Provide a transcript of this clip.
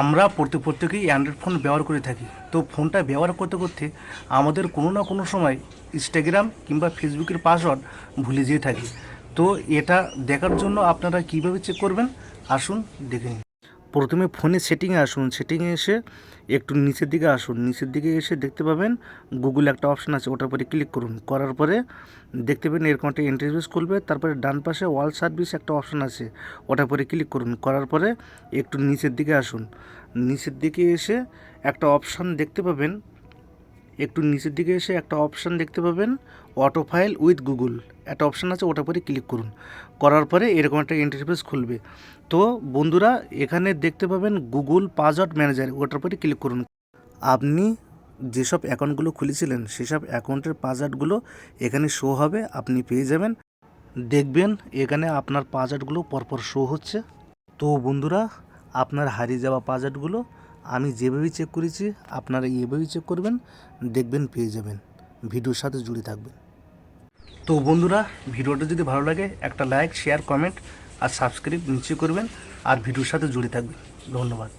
আমরা প্রত্যেক প্রত্যেকেই অ্যান্ড্রয়েড ফোন ব্যবহার করে থাকি। তো ফোনটা ব্যবহার করতে করতে আমাদের কোনো না কোনো সময় ইনস্টাগ্রাম কিংবা ফেসবুকের পাসওয়ার্ড ভুলে যেয়ে থাকি। তো এটা দেখার জন্য আপনারা কীভাবে চেক করবেন? আসুন দেখে নিন প্রথমে ফোনে সেটিংয়ে আসুন সেটিংয়ে এসে একটু নিচের দিকে আসুন, নিচের দিকে এসে দেখতে পাবেন গুগল একটা অপশান আছে, ওটার পরে ক্লিক করুন। করার পরে দেখতে পাবেন এরকম একটা ইন্টারভিউস খুলবে, তারপরে ডান পাশে ওয়াল সার্ভিস একটা অপশান আছে, ওটার পরে ক্লিক করুন। করার পরে একটু নিচের দিকে আসুন। নিচের দিকে এসে একটা অপশান দেখতে পাবেন একটু নিচের দিকে এসে একটা অপশান দেখতে পাবেন অটো ফাইল উইথ গুগল একটা অপশান আছে, ওটার পরে ক্লিক করুন। করার পরে এরকম একটা ইন্টারফেস খুলবে। তো বন্ধুরা, এখানে দেখতে পাবেন গুগল পাসওয়ার্ড ম্যানেজার ওটার পরে ক্লিক করুন। আপনি যেসব অ্যাকাউন্টগুলো খুলেছিলেন, সেসব অ্যাকাউন্টের পাসওয়ার্ডগুলো এখানে শো হবে, আপনি পেয়ে যাবেন। দেখবেন এখানে আপনার পাসওয়ার্ডগুলো পরপর শো হচ্ছে। তো বন্ধুরা, আপনার হারিয়ে যাওয়া পাসওয়ার্ডগুলো আমি যেভাবেই চেক করেছি, আপনারা এভাবেই চেক করবেন, দেখবেন, পেয়ে যাবেন। ভিডিওর সাথে জুড়ে থাকবেন। তো বন্ধুরা, ভিডিওটা যদি ভালো লাগে, একটা লাইক শেয়ার কমেন্ট আর সাবস্ক্রাইব নিশ্চয়ই করবেন। আর ভিডিওর সাথে জুড়ে থাকবেন। ধন্যবাদ।